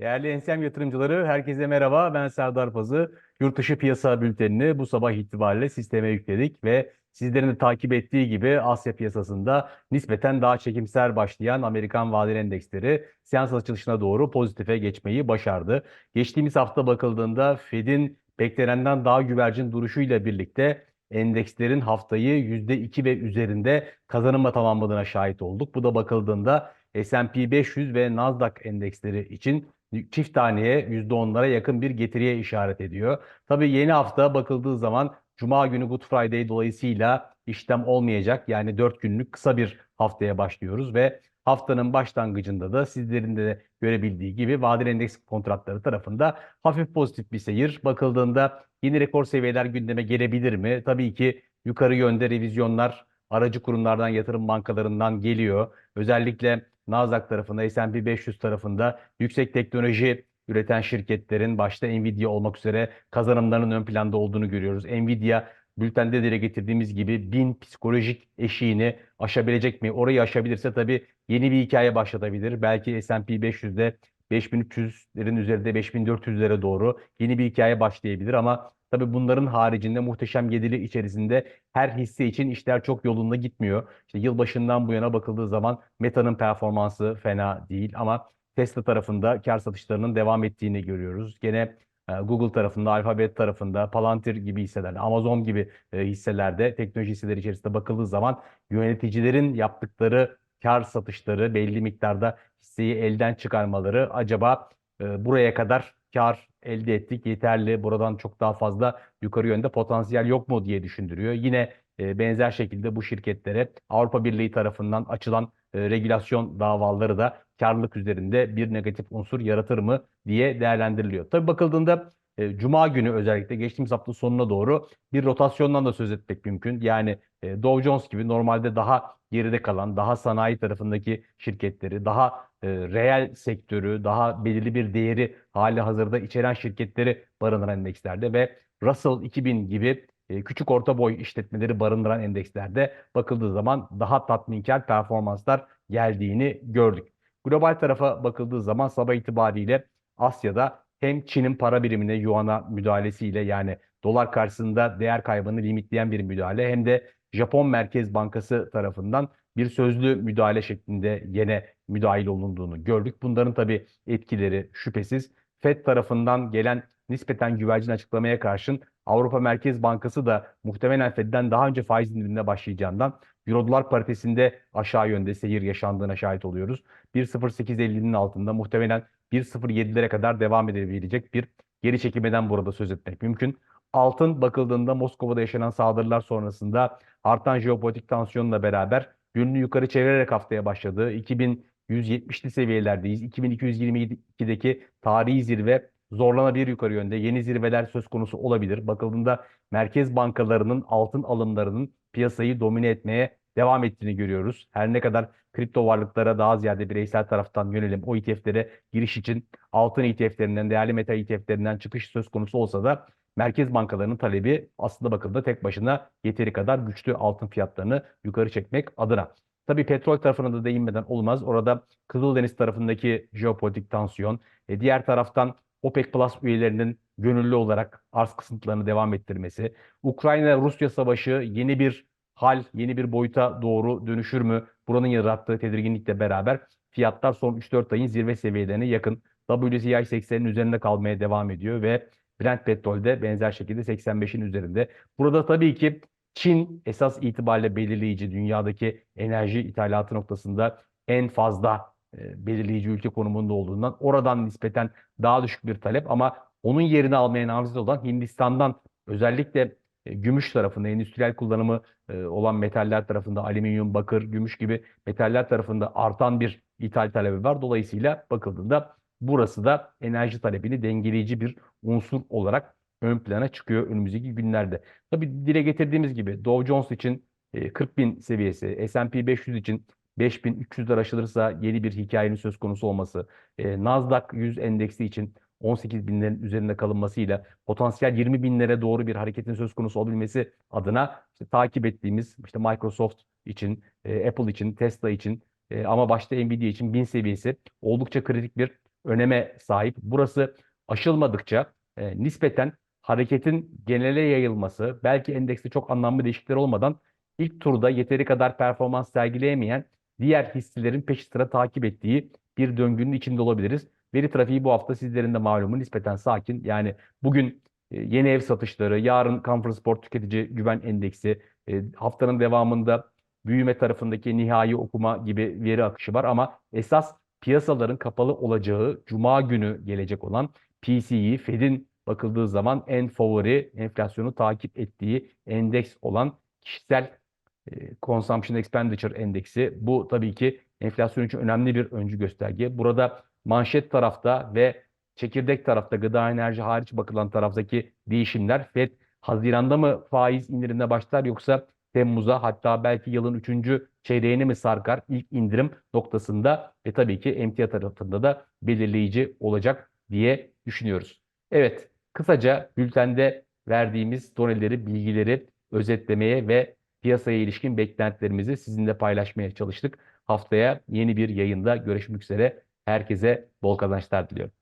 Değerli Ensem yatırımcıları, herkese merhaba. Ben Serdar Pazı. Yurtdışı piyasa bültenini bu sabah itibariyle sisteme yükledik ve sizlerin de takip ettiği gibi Asya piyasasında nispeten daha çekimser başlayan Amerikan vadeli endeksleri seans açılışına doğru pozitife geçmeyi başardı. Geçtiğimiz hafta bakıldığında Fed'in beklenenden daha güvercin duruşuyla birlikte endekslerin haftayı %2 ve üzerinde kazanımla tamamladığına şahit olduk. Bu da bakıldığında S&P 500 ve Nasdaq endeksleri için çift taneye %10'lara yakın bir getiriye işaret ediyor. Tabii yeni hafta bakıldığı zaman Cuma günü Good Friday dolayısıyla işlem olmayacak. Yani 4 günlük kısa bir haftaya başlıyoruz ve haftanın başlangıcında da sizlerin de görebildiği gibi vadeli endeks kontratları tarafında hafif pozitif bir seyir. Bakıldığında yeni rekor seviyeler gündeme gelebilir mi? Tabii ki yukarı yönde revizyonlar aracı kurumlardan, yatırım bankalarından geliyor. Özellikle Nasdaq tarafında, S&P 500 tarafında yüksek teknoloji üreten şirketlerin başta Nvidia olmak üzere kazanımlarının ön planda olduğunu görüyoruz. Nvidia bültende dile getirdiğimiz gibi bin psikolojik eşiğini aşabilecek mi? Orayı aşabilirse tabii yeni bir hikaye başlatabilir. Belki S&P 500'de 5300'lerin üzerinde 5400'lere doğru yeni bir hikaye başlayabilir ama tabii bunların haricinde muhteşem yedili içerisinde her hisse için işler çok yolunda gitmiyor. İşte yılbaşından bu yana bakıldığı zaman Meta'nın performansı fena değil ama Tesla tarafında kar satışlarının devam ettiğini görüyoruz. Gene e, Google tarafında, Alphabet tarafında, Palantir gibi hisselerde, Amazon gibi e, hisselerde, teknoloji hisseleri içerisinde bakıldığı zaman yöneticilerin yaptıkları kar satışları belli miktarda hisseyi elden çıkarmaları acaba e, buraya kadar kar elde ettik yeterli buradan çok daha fazla yukarı yönde potansiyel yok mu diye düşündürüyor. Yine benzer şekilde bu şirketlere Avrupa Birliği tarafından açılan regülasyon davaları da karlılık üzerinde bir negatif unsur yaratır mı diye değerlendiriliyor. Tabii bakıldığında e, Cuma günü özellikle geçtiğimiz hafta sonuna doğru bir rotasyondan da söz etmek mümkün. Yani e, Dow Jones gibi normalde daha geride kalan, daha sanayi tarafındaki şirketleri, daha e, reel sektörü, daha belirli bir değeri hali hazırda içeren şirketleri barındıran endekslerde ve Russell 2000 gibi e, küçük orta boy işletmeleri barındıran endekslerde bakıldığı zaman daha tatminkar performanslar geldiğini gördük. Global tarafa bakıldığı zaman sabah itibariyle Asya'da hem Çin'in para birimine yuana müdahalesiyle yani dolar karşısında değer kaybını limitleyen bir müdahale hem de Japon Merkez Bankası tarafından bir sözlü müdahale şeklinde yine müdahil olunduğunu gördük. Bunların tabii etkileri şüphesiz FED tarafından gelen nispeten güvercin açıklamaya karşın Avrupa Merkez Bankası da muhtemelen Fed'den daha önce faiz indirimine başlayacağından Euro-dolar paritesinde aşağı yönde seyir yaşandığına şahit oluyoruz. 1.0850'nin altında muhtemelen 1.07'lere kadar devam edebilecek bir geri çekimeden burada söz etmek mümkün. Altın bakıldığında Moskova'da yaşanan saldırılar sonrasında artan jeopolitik tansiyonla beraber günlüğü yukarı çevirerek haftaya başladı. 2170'li seviyelerdeyiz. 2222'deki tarihi zirve zorlanabilir yukarı yönde. Yeni zirveler söz konusu olabilir. Bakıldığında merkez bankalarının altın alımlarının piyasayı domine etmeye devam ettiğini görüyoruz. Her ne kadar kripto varlıklara daha ziyade bireysel taraftan yönelim o ETF'lere giriş için altın ETF'lerinden, değerli metal ETF'lerinden çıkış söz konusu olsa da merkez bankalarının talebi aslında bakıldığında tek başına yeteri kadar güçlü altın fiyatlarını yukarı çekmek adına. Tabii petrol tarafına da değinmeden olmaz. Orada Kızıldeniz tarafındaki jeopolitik tansiyon, e, diğer taraftan OPEC Plus üyelerinin gönüllü olarak arz kısıntılarını devam ettirmesi, Ukrayna-Rusya savaşı yeni bir hal, yeni bir boyuta doğru dönüşür mü? Buranın yarattığı tedirginlikle beraber fiyatlar son 3-4 ayın zirve seviyelerine yakın. WTI 80'in üzerinde kalmaya devam ediyor ve Brent petrolde benzer şekilde 85'in üzerinde. Burada tabii ki Çin esas itibariyle belirleyici dünyadaki enerji ithalatı noktasında en fazla e, belirleyici ülke konumunda olduğundan oradan nispeten daha düşük bir talep ama onun yerini almaya namzet olan Hindistan'dan özellikle gümüş tarafında endüstriyel kullanımı e, olan metaller tarafında alüminyum, bakır, gümüş gibi metaller tarafında artan bir ithal talebi var. Dolayısıyla bakıldığında burası da enerji talebini dengeleyici bir unsur olarak ön plana çıkıyor önümüzdeki günlerde. Tabi dile getirdiğimiz gibi Dow Jones için 40 bin seviyesi, S&P 500 için 5300'ler aşılırsa yeni bir hikayenin söz konusu olması, e, Nasdaq 100 endeksi için 18 binlerin üzerinde kalınmasıyla potansiyel 20 binlere doğru bir hareketin söz konusu olabilmesi adına işte takip ettiğimiz işte Microsoft için, e, Apple için, Tesla için e, ama başta Nvidia için bin seviyesi oldukça kritik bir öneme sahip. Burası aşılmadıkça e, nispeten hareketin genele yayılması, belki endekste çok anlamlı değişiklikler olmadan ilk turda yeteri kadar performans sergileyemeyen diğer hisselerin peş sıra takip ettiği bir döngünün içinde olabiliriz. Veri trafiği bu hafta sizlerin de malumu nispeten sakin. Yani bugün e, yeni ev satışları, yarın Conference Board Tüketici Güven Endeksi, e, haftanın devamında büyüme tarafındaki nihai okuma gibi veri akışı var ama esas piyasaların kapalı olacağı cuma günü gelecek olan PCE, Fed'in bakıldığı zaman en favori enflasyonu takip ettiği endeks olan kişisel e, Consumption Expenditure Endeksi. Bu tabii ki enflasyon için önemli bir öncü gösterge. Burada manşet tarafta ve çekirdek tarafta gıda enerji hariç bakılan taraftaki değişimler Fed Haziran'da mı faiz indirimine başlar yoksa Temmuz'a hatta belki yılın 3. çeyreğine mi sarkar ilk indirim noktasında ve tabii ki emtia tarafında da belirleyici olacak diye düşünüyoruz. Evet, kısaca bültende verdiğimiz doneleri, bilgileri özetlemeye ve piyasaya ilişkin beklentilerimizi sizinle paylaşmaya çalıştık. Haftaya yeni bir yayında görüşmek üzere. Herkese bol kazançlar diliyorum.